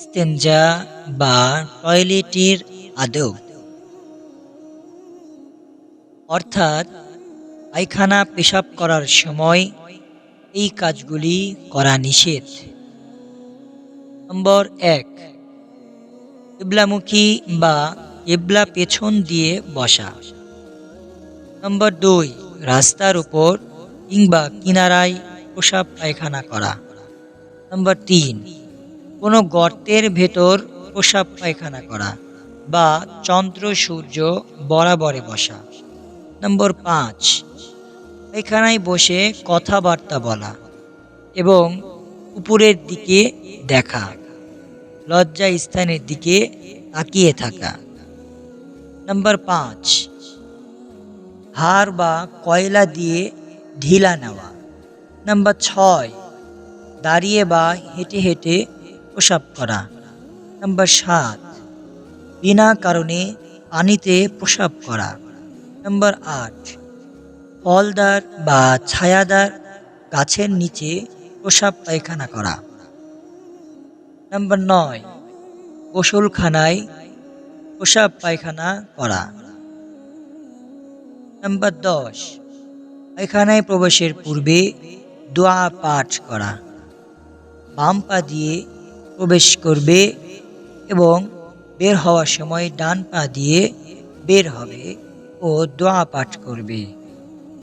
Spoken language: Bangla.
ইস্তেঞ্জা বা টয়লেটের আদব অর্থাৎ, পায়খানা পেশাব করার সময় এই কাজগুলি করা নিষেধ। নম্বর এক, কেবলামুখী বা কেবলা পেছন দিয়ে বসা। নম্বর দুই, রাস্তার উপর কিংবা কিনারায় প্রসাব পায়খানা করা। নম্বর তিন কোনো গর্তের ভেতর প্রসাব পায়খানা করা বা চন্দ্র সূর্য বরাবরে বসা। নম্বর পাঁচ, পায়খানায় বসে কথাবার্তা বলা এবং উপরের দিকে দেখা, লজ্জা স্থানের দিকে তাকিয়ে থাকা। নম্বর পাঁচ, হাড় বা কয়লা দিয়ে ঢিলা নেওয়া। নাম্বার ছয়, দাঁড়িয়ে বা হেঁটে হেঁটে প্রসাব করা। নাম্বার সাত, বিনা কারণে পানিতে প্রসাব করা। নাম্বার আট, ফলদার বা ছায়াদার গাছের নিচে প্রসাব পায়খানা করা। নাম্বার নয়, গোসলখানায় প্রসাব পায়খানা করা। নাম্বার দশ, পায়খানায় প্রবেশের পূর্বে দোয়া পাঠ করা। বাম পা দিয়ে প্রবেশ করবে এবং বের হওয়ার সময় ডান পা দিয়ে বের হবে ও দোয়া পাঠ করবে।